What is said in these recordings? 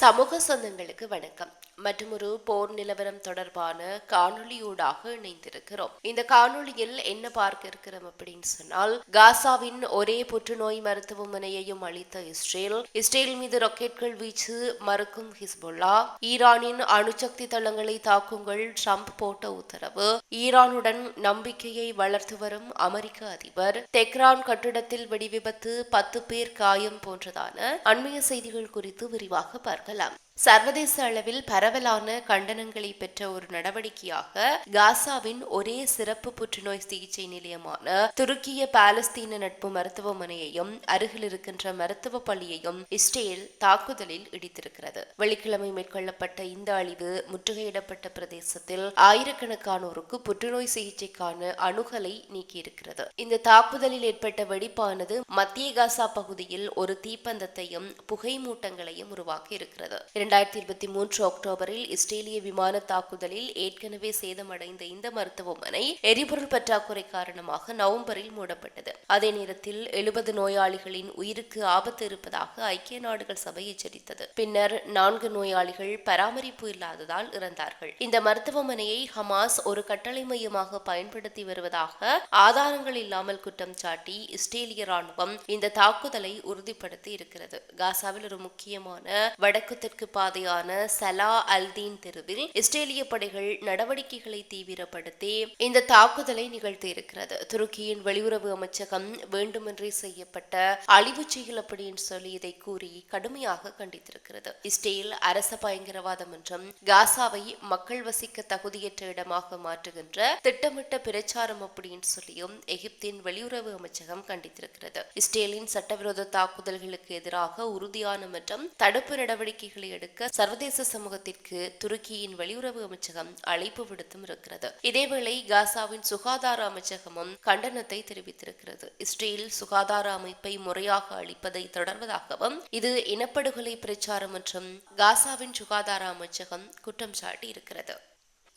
சமூக சொந்தங்களுக்கு வணக்கம். மற்றுமொரு போர் நிலவரம் தொடர்பான காணொலியூடாக இணைந்திருக்கிறோம். இந்த காணொலியில் என்ன பார்க்க இருக்கிறோம் அப்படின்னு சொன்னால் காசாவின் ஒரே புற்றுநோய் மருத்துவமனையையும் அளித்த இஸ்ரேல் இஸ்ரேல் மீது ராக்கெட்கள் வீச்சு மறுக்கும் ஹிஸ்புல்லா ஈரானின் அணுசக்தி தளங்களை தாக்குங்கள் ட்ரம்ப் போட்ட உத்தரவு ஈரானுடன் நம்பிக்கையை வளர்த்து வரும் அமெரிக்க அதிபர் தெக்ரான் கட்டிடத்தில் வெடிவிபத்து பத்து பேர் காயம் போன்றதான அண்மைய செய்திகள் குறித்து விரிவாக பார்க்கலாம். சர்வதேச அளவில் பரவலான கண்டனங்களை பெற்ற ஒரு நடவடிக்கையாக காசாவின் ஒரே சிறப்பு புற்றுநோய் சிகிச்சை நிலையமான துருக்கிய பாலஸ்தீன நட்பு மருத்துவமனையையும் அருகில் இருக்கின்ற மருத்துவ பள்ளியையும் இஸ்ரேல் தாக்குதலில் இடித்திருக்கிறது. வெள்ளிக்கிழமை மேற்கொள்ளப்பட்ட இந்த அழிவு முற்றுகையிடப்பட்ட பிரதேசத்தில் ஆயிரக்கணக்கானோருக்கு புற்றுநோய் சிகிச்சைக்கான அணுகலை நீக்கியிருக்கிறது. இந்த தாக்குதலில் ஏற்பட்ட வெடிப்பானது மத்திய காசா பகுதியில் ஒரு தீப்பந்தத்தையும் புகை மூட்டங்களையும் உருவாக்கி இருக்கிறது இரண்டாயிரத்தி இருபத்தி மூன்று அக்டோபரில் இஸ்ரேலிய விமான தாக்குதலில் ஏற்கனவே சேதமடைந்த இந்த மருத்துவமனை எரிபொருள் பற்றாக்குறை காரணமாக நவம்பரில் மூடப்பட்டது. அதே நேரத்தில் எழுபது நோயாளிகளின் உயிருக்கு ஆபத்து இருப்பதாக ஐக்கிய நாடுகள் சபை எச்சரித்தது. பின்னர் நான்கு நோயாளிகள் பராமரிப்பு இல்லாததால் இறந்தார்கள். இந்த மருத்துவமனையை ஹமாஸ் ஒரு கட்டளை மையமாக பயன்படுத்தி வருவதாக ஆதாரங்கள் இல்லாமல் குற்றம் சாட்டி இஸ்ரேலிய ராணுவம் இந்த தாக்குதலை உறுதிப்படுத்தி இருக்கிறது. காசாவில் ஒரு முக்கியமான வடக்கு தெற்கு பாதையான சலா அல்தீன் தெருவில் இஸ்ரேலிய படைகள் நடவடிக்கைகளை தீவிரப்படுத்தி இந்த தாக்குதலை நிகழ்த்தி இருக்கிறது. துருக்கியின் வெளியுறவு அமைச்சகம் வேண்டுமென்றே செய்யப்பட்ட அழிவு செயல் அப்படின்னு சொல்லி இதை கூறி கடுமையாக கண்டித்திருக்கிறது. இஸ்ரேல் அரச பயங்கரவாதம் என்றும் காசாவை மக்கள் வசிக்க தகுதியற்ற இடமாக மாற்றுகின்ற திட்டமிட்ட பிரச்சாரம் அப்படின்னு சொல்லியும் எகிப்தின் வெளியுறவு அமைச்சகம் கண்டித்திருக்கிறது. இஸ்ரேலின் சட்டவிரோத தாக்குதல்களுக்கு எதிராக உறுதியான மற்றும் தடுப்பு நடவடிக்கைகளை எடுக்க சர்வதேச சமூகத்திற்கு துருக்கியின் வெளியுறவு அமைச்சகம் அழைப்பு விடுத்தும் இருக்கிறது. இதேவேளை காசாவின் சுகாதார அமைச்சகமும் கண்டனத்தை தெரிவித்திருக்கிறது. இஸ்ரேல் சுகாதார அமைப்பை முறையாக அளிப்பதை தொடர்வதாகவும் இது இனப்படுகொலை பிரச்சாரம் மற்றும் காசாவின் சுகாதார அமைச்சகம் குற்றம் சாட்டி இருக்கிறது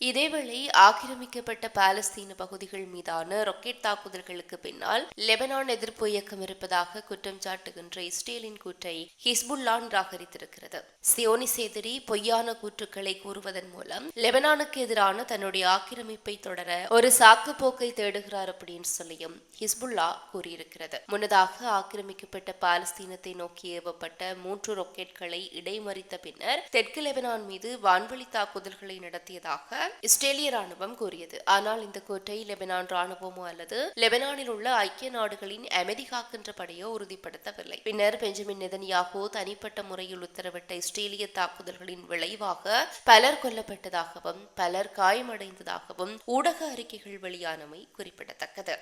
இதேவேளை ஆக்கிரமிக்கப்பட்ட பாலஸ்தீன பகுதிகள் மீதான ராக்கெட் தாக்குதல்களுக்கு பின்னால் லெபனான் எதிர்ப்பு இயக்கம் இருப்பதாக குற்றம் சாட்டுகின்ற இஸ்ரேலின் கூற்றை ஹிஸ்புல்லா நிராகரித்திருக்கிறது. சியோனிஸ் எதிரி பொய்யான கூற்றுக்களை கூறுவதன் மூலம் லெபனானுக்கு எதிரான தன்னுடைய ஆக்கிரமிப்பை தொடர ஒரு சாக்கு போக்கை தேடுகிறார் அப்படின்னு சொல்லியும் ஹிஸ்புல்லா கூறியிருக்கிறது. முன்னதாக ஆக்கிரமிக்கப்பட்ட பாலஸ்தீனத்தை நோக்கி ஏவப்பட்ட மூன்று ராக்கெட்களை இடைமறித்த பின்னர் தெற்கு லெபனான் மீது வான்வழி தாக்குதல்களை நடத்தியதாக இஸ்ரேலிய ராணுவம் கூறியது. ஆனால் இந்த கோட்டை லெபனான் ராணுவமோ அல்லது லெபனானில் உள்ள ஐக்கிய நாடுகளின் அமைதி காக்கின்ற படையோ உறுதிப்படுத்தவில்லை. பின்னர் பெஞ்சமின் நெதன்யாகோ தனிப்பட்ட முறையில் உத்தரவிட்ட இஸ்ரேலிய தாக்குதல்களின் விளைவாக பலர் கொல்லப்பட்டதாகவும் பலர் காயமடைந்ததாகவும் ஊடக அறிக்கைகள் வெளியானமை குறிப்பிடத்தக்கது.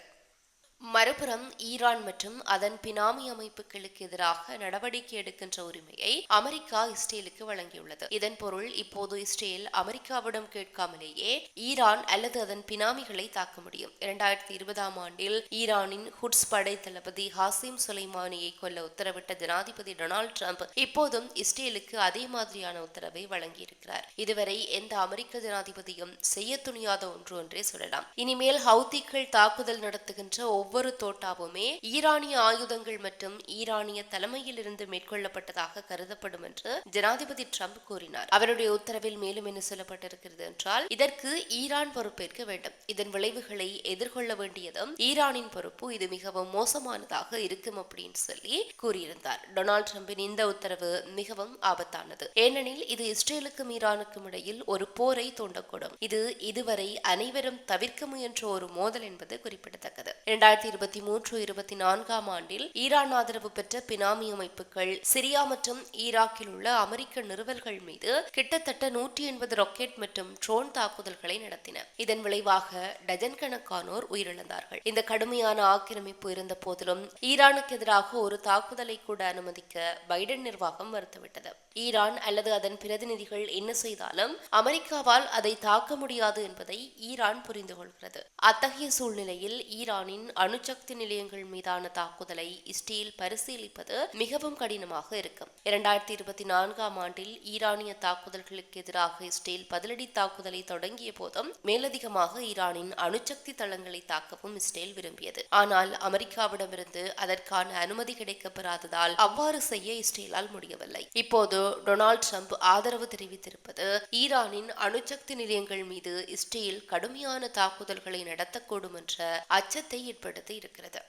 மறுபுறம் ஈரான் மற்றும் அதன் பினாமி அமைப்புகளுக்கு எதிராக நடவடிக்கை எடுக்கின்ற உரிமையை அமெரிக்கா இஸ்ரேலுக்கு வழங்கியுள்ளது. இதன் பொருள் இப்போது இஸ்ரேல் அமெரிக்காவிடம் கேட்காமலேயே ஈரான் அல்லது அதன் பினாமிகளை தாக்க முடியும். இரண்டாயிரத்தி இருபதாம் ஆண்டில் ஈரானின் ஹுட்ஸ் படை தளபதி ஹாசிம் சுலைமானியை கொல்ல உத்தரவிட்ட ஜனாதிபதி டொனால்டு டிரம்ப் இப்போதும் இஸ்ரேலுக்கு அதே மாதிரியான உத்தரவை வழங்கியிருக்கிறார். இதுவரை எந்த அமெரிக்க ஜனாதிபதியும் செய்ய துணியாத ஒன்று என்றே சொல்லலாம். இனிமேல் ஹவுதிகள் தாக்குதல் நடத்துகின்ற ஒவ்வொரு தோட்டாவுமே ஈரானிய ஆயுதங்கள் மற்றும் ஈரானிய தலைமையில் இருந்து மேற்கொள்ளப்பட்டதாக கருதப்படும் என்று ஜனாதிபதி ட்ரம்ப் கூறினார். அவருடைய உத்தரவில் மேலும் என்ன சொல்லப்பட்டிருக்கிறது என்றால் இதற்கு ஈரான் பொறுப்பேற்க வேண்டும். இதன் விளைவுகளை எதிர்கொள்ள வேண்டியதும் ஈரானின் பொறுப்பு. இது மிகவும் மோசமானதாக இருக்கும் அப்படின்னு சொல்லி கூறியிருந்தார். டொனால்டு ட்ரம்பின் இந்த உத்தரவு மிகவும் ஆபத்தானது. ஏனெனில் இது இஸ்ரேலுக்கும் ஈரானுக்கும் இடையில் ஒரு போரை தூண்டக்கூடும். இது இதுவரை அனைவரும் தவிர்க்க முயன்ற ஒரு மோதல் என்பது குறிப்பிடத்தக்கது. இரண்டாயிரத்தி இரண்டாயிரத்தி இருபத்தி மூன்று இருபத்தி நான்காம் ஆண்டில் ஈரான் ஆதரவு பெற்ற பினாமி அமைப்புகள் சிரியா மற்றும் ஈராக்கில் உள்ள அமெரிக்க நிறுவல்கள் மீது கிட்டத்தட்ட நூற்றி எண்பது ராக்கெட் மற்றும் ட்ரோன் தாக்குதல்களை நடத்தின. இதன் விளைவாக டஜன் கணக்கானோர் உயிரிழந்தார்கள். இந்த கடுமையான ஆக்கிரமிப்பு இருந்த போதிலும் ஈரானுக்கு எதிராக ஒரு தாக்குதலை கூட அனுமதிக்க பைடன் நிர்வாகம் மறுத்துவிட்டது. ஈரான் அல்லது அதன் பிரதிநிதிகள் என்ன செய்தாலும் அமெரிக்காவால் அதை தாக்க முடியாது என்பதை ஈரான் புரிந்து கொள்கிறது அத்தகைய சூழ்நிலையில் ஈரானின் அணுசக்தி நிலையங்கள் மீதான தாக்குதலை இஸ்ரேல் பரிசீலிப்பது மிகவும் கடினமாக இருக்கும் இரண்டாயிரத்தி இருபத்தி நான்காம் ஆண்டில் ஈரானிய தாக்குதல்களுக்கு எதிராக இஸ்ரேல் பதிலடி தாக்குதலை தொடங்கிய போதும் மேலதிகமாக ஈரானின் அணுசக்தி தளங்களை தாக்கவும் இஸ்ரேல் விரும்பியது. ஆனால் அமெரிக்காவிடமிருந்து அதற்கான அனுமதி கிடைக்கப்பெறாததால் அவ்வாறு செய்ய இஸ்ரேலால் முடியவில்லை. இப்போது டொனால்ட் ட்ரம்ப் ஆதரவு தெரிவித்திருப்பது ஈரானின் அணுசக்தி நிலையங்கள் மீது இஸ்ரேல் கடுமையான தாக்குதல்களை நடத்தக்கூடும் என்ற அச்சத்தை ஏற்படுத்தும் ஏற்படுத்தி இருக்கிறது.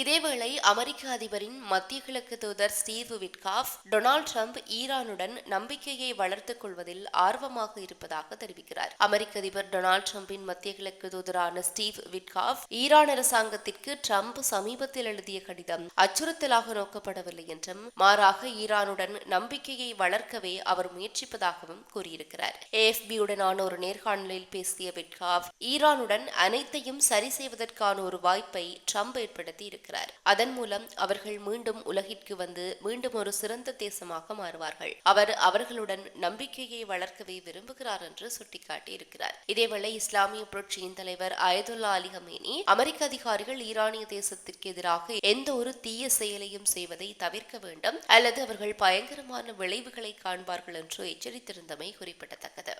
இதேவேளை அமெரிக்க அதிபரின் மத்திய கிழக்கு தூதர் ஸ்டீவ் விட்காஃப் டொனால்ட் ட்ரம்ப் ஈரானுடன் நம்பிக்கையை வளர்த்துக் கொள்வதில் ஆர்வமாக இருப்பதாக தெரிவிக்கிறார். அமெரிக்க அதிபர் டொனால்ட் ட்ரம்பின் மத்திய கிழக்கு தூதரான ஸ்டீவ் விட்காஃப் ஈரான் அரசாங்கத்திற்கு ட்ரம்ப் சமீபத்தில் எழுதிய கடிதம் அச்சுறுத்தலாக நோக்கப்படவில்லை என்றும் மாறாக ஈரானுடன் நம்பிக்கையை வளர்க்கவே அவர் முயற்சிப்பதாகவும் கூறியிருக்கிறார். ஏஎஃபியுடனான ஒரு நேர்காணலில் பேசிய விட்காஃப் ஈரானுடன் அனைத்தையும் சரி செய்வதற்கான ஒரு வாய்ப்பை ட்ரம்ப் ஏற்படுத்தி இருக்கிறார் அதன் மூலம் அவர்கள் மீண்டும் உலகிற்கு வந்து மீண்டும் ஒரு சிறந்த தேசமாக மாறுவார்கள். அவர் அவர்களுடன் நம்பிக்கையை வளர்க்கவே விரும்புகிறார் என்று சுட்டிக்காட்டியிருக்கிறார். இதேவேளை இஸ்லாமிய புரட்சியின் தலைவர் அயதுல்லா அலி ஹமேனி அமெரிக்க அதிகாரிகள் ஈரானிய தேசத்திற்கு எதிராக எந்த ஒரு தீய செயலையும் செய்வதை தவிர்க்க வேண்டும் அல்லது அவர்கள் பயங்கரமான விளைவுகளை காண்பார்கள் என்று எச்சரித்திருந்தமை குறிப்பிடத்தக்கது.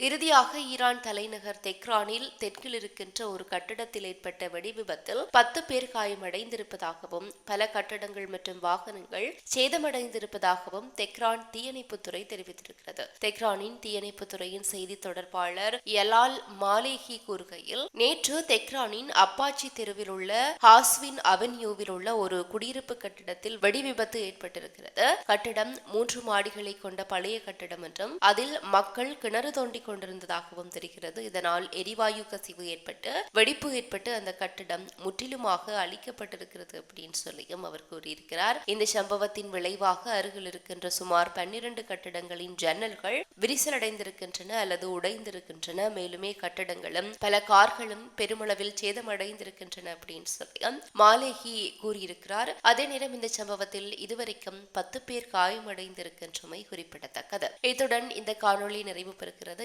இறுதியாக ஈரான் தலைநகர் தெக்ரானில் தெற்கில் இருக்கின்ற ஒரு கட்டடத்தில் ஏற்பட்ட வெடி விபத்தில் பத்து பேர் காயமடைந்திருப்பதாகவும் பல கட்டடங்கள் மற்றும் வாகனங்கள் சேதமடைந்திருப்பதாகவும் தெக்ரான் தீயணைப்புத்துறை தெரிவித்திருக்கிறது. தெக்ரானின் தீயணைப்புத்துறையின் செய்தி தொடர்பாளர் யலால் மாலேஹி கூறுகையில் நேற்று தெக்ரானின் அப்பாச்சி தெருவில் உள்ள ஹாஸ்வின் அவென்யூவில் உள்ள ஒரு குடியிருப்பு கட்டிடத்தில் வெடி விபத்து ஏற்பட்டிருக்கிறது. கட்டிடம் மூன்று மாடிகளை கொண்ட பழைய கட்டிடம் என்றும் அதில் மக்கள் கிணறு தோண்டி கொண்டிருந்ததாகவும் தெரிகிறது. இதனால் எரிவாயு கசிவு ஏற்பட்டு வெடிப்பு ஏற்பட்டு அந்த கட்டிடம் முற்றிலுமாக அழிக்கப்பட்டிருக்கிறது அப்படின்னு சொல்லியும் அவர் கூறியிருக்கிறார். இந்த சம்பவத்தின் விளைவாக அருகில் இருக்கின்ற சுமார் பன்னிரண்டு கட்டிடங்களின் ஜன்னல்கள் விரிசலடைந்திருக்கின்றன அல்லது உடைந்திருக்கின்றன. மேலுமே கட்டிடங்களும் பல கார்களும் பெருமளவில் சேதமடைந்திருக்கின்றன அப்படின்னு சொல்லி மாலேகி கூறியிருக்கிறார். அதே நேரம் இந்த சம்பவத்தில் இதுவரைக்கும் பத்து பேர் காயமடைந்திருக்கின்றமை குறிப்பிடத்தக்கது. இத்துடன் இந்த காணொளி நிறைவு பெறுகிறது.